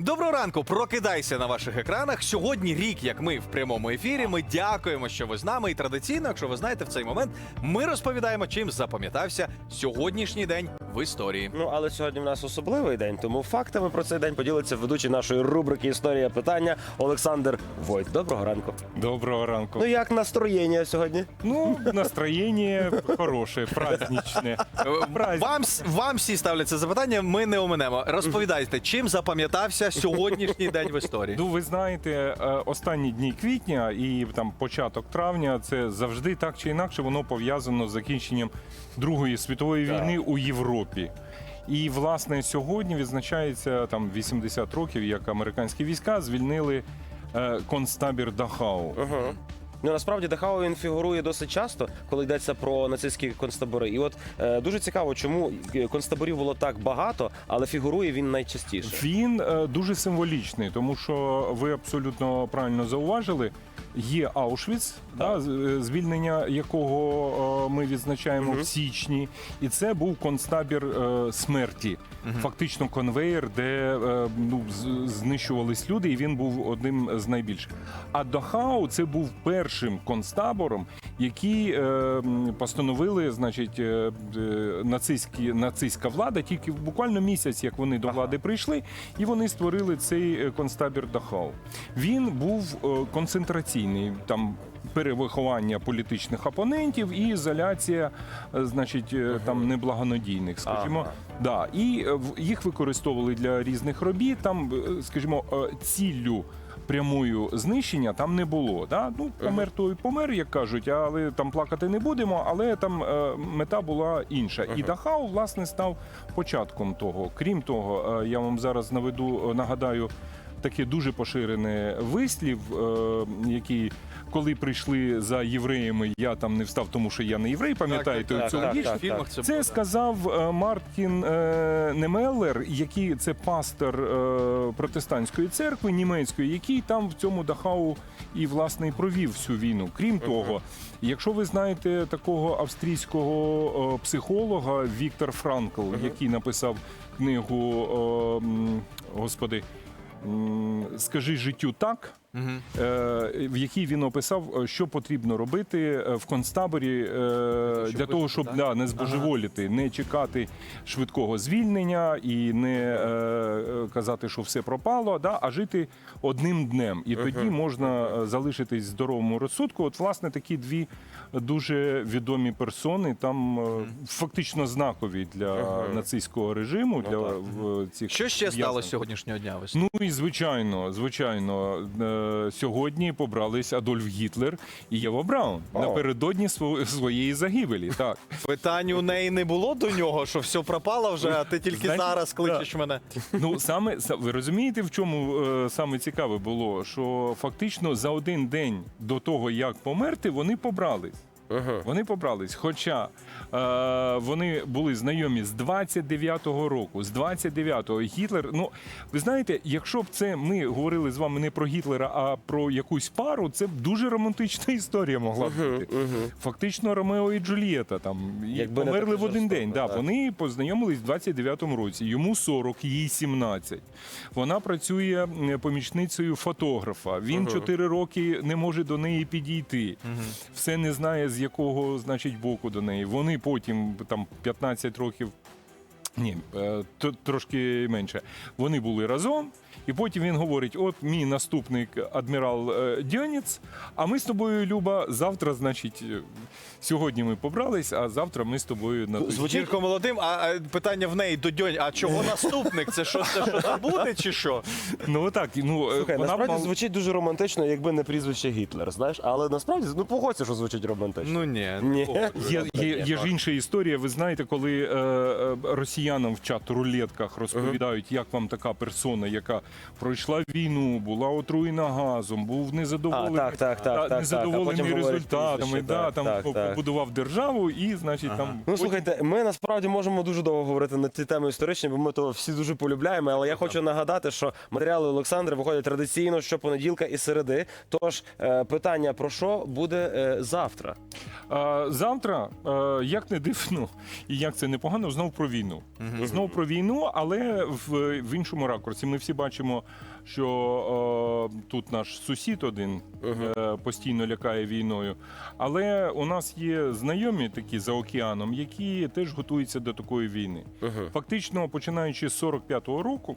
Доброго ранку, прокидайся на ваших екранах. Сьогодні рік, як ми в прямому ефірі. Ми дякуємо, що ви з нами. І традиційно, якщо ви знаєте, в цей момент ми розповідаємо, чим запам'ятався сьогоднішній день в історії. Ну але сьогодні в нас особливий день, тому фактами про цей день поділиться ведучий нашої рубрики Історія питання Олександр Войт. Доброго ранку. Доброго ранку. Ну як настроєння сьогодні? Ну, настроєння хороше, праздничне. Е, Вам, с- вам всі ставлять це запитання, ми не оминемо. Розповідайте, чим запам'ятався сьогоднішній день в історії. Ну, ви знаєте, е, останні дні квітня і там початок травня це завжди так чи інакше воно пов'язано з закінченням Другої світової війни у Європі. І власне сьогодні відзначається там 80 років, як американські війська звільнили е, концтабір Дахау. Угу. Ну насправді Дахау він фігурує досить часто, коли йдеться про нацистські концтабори. І от е, дуже цікаво, чому е, концтаборів було так багато, але фігурує він найчастіше. Він е, дуже символічний, тому що ви абсолютно правильно зауважили. Є Аушвіц, да, е, звільнення якого е, ми відзначаємо Мгм. в січні, і це був концтабір е, смерті, фактично конвейер, де е, ну, знищувались люди, і він був одним з найбільших. А Дахау це був першим концтабором, який е, постановили, значить, е, е, нацистські, нацистська влада, тільки буквально місяць, як вони до влади прийшли, і вони створили цей е, концтабір Дахау. Він був е, концентраційний, там перевиховання політичних опонентів і ізоляція, е, значить, там неблагонадійних, скажімо. Ага. Да, і їх використовували для різних робіт. Там, скажімо, ціллю. Прямою знищення там не було. Да? Ну, помер той помер, як кажуть, але там плакати не будемо. Але там е, мета була інша. І Дахау, власне, став початком того. Крім того, е, я вам зараз наведу, е, нагадаю, таке дуже поширене вислів, е, який коли прийшли за євреями, я там не встав, тому що я не єврей, пам'ятаєте Так, так, так, так, це, Це сказав е, Мартін е, Немеллер, який це пастор протестантської церкви німецької, який там в цьому Дахау і власне і провів всю війну. Крім того, якщо ви знаєте такого австрійського психолога Віктор Франкл, який написав книгу Господи. Скажи життю так, Е, в якій він описав, е, що потрібно робити е, в концтаборі е, для того, вижити, щоб да, не збожеволіти, не чекати швидкого звільнення і не казати, що все пропало, да, а жити одним днем. І тоді можна е, залишитись здоровому розсудку. От, власне, такі дві дуже відомі персони, там е, фактично знакові для нацистського режиму, для так. в, цих Що ще стало сьогоднішнього дня в? Ну і звичайно, звичайно, е, сьогодні побрались Адольф Гітлер і Єва Браун О. напередодні своєї загибелі. Так Питань у неї не було до нього, що все пропало вже, а ти тільки Знаєте, зараз кличеш мене. ну саме ви розумієте, в чому е, саме цікаве було, що фактично за один день до того, як померти, вони побрались. Угу. Вони побрались. Хоча е, вони були знайомі з 29-го року, з 29-го Гітлер. Ну ви знаєте, якщо б це ми говорили з вами не про Гітлера, а про якусь пару, це б дуже романтична історія могла б бути. Фактично, Ромео і Джульєта там і Якби не померли в один день. Да, так. вони познайомились в 29-му році. Йому 40, їй 17. Вона працює помічницею фотографа. Він 4 роки не може до неї підійти. Все не знає, з якого значить боку до неї. Вони потім там 15 років. Ні, е, трошки менше. Вони були разом, і потім він говорить: от мій наступник адмірал е, Дьоніц, а ми з тобою, Люба, завтра, значить, е, сьогодні ми побрались, а завтра ми з тобою на звучить- молодим, а, питання в неї до дьонь, а чого наступник? Це що це що забуде чи що? Ну так, ну е, Слухай, вона насправді мала- звучить дуже романтично, якби не прізвище Гітлер, знаєш, але насправді ну погодься, що звучить романтично. Ну ні. Ні. Є, є, є ж інша історія. Ви знаєте, коли е, е, росіянам в чат рулетках розповідають, як вам така персона, яка пройшла війну, була отруєна газом, був незадоволений, А, так, так, так, та- так, так. А незадоволений потім говорять результатами. прізвище, Да, так, там так, так. побудував державу і, значить, там Ну потім- слухайте, ми насправді можемо дуже довго говорити на ці теми історичні, бо ми то всі дуже полюбляємо. Але я хочу нагадати, що матеріали Олександра виходять традиційно щопонеділка і середи. Тож е, питання про що буде е, завтра? А, завтра, е, як не дивно, і як це непогано, знов про війну. Знову про війну, але в, в іншому ракурсі. Ми всі бачимо, що е, тут наш сусід один е, постійно лякає війною. Але у нас є знайомі такі за океаном, які теж готуються до такої війни. Фактично, починаючи з 45-го року.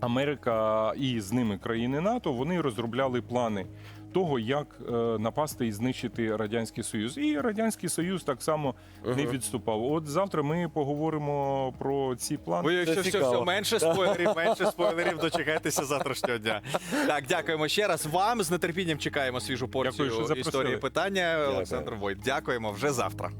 Америка і з ними країни НАТО вони розробляли плани того, як е, напасти і знищити радянський союз. І радянський союз так само не відступав. От завтра ми поговоримо про ці плани. Ой, все, все, все, менше спойлерів, менше спойлерів. Дочекайтеся завтрашнього дня. Так, дякуємо ще раз. Вам з нетерпінням чекаємо свіжу порцію Дякую, що історії питання. Олександр Войт. Дякуємо вже завтра.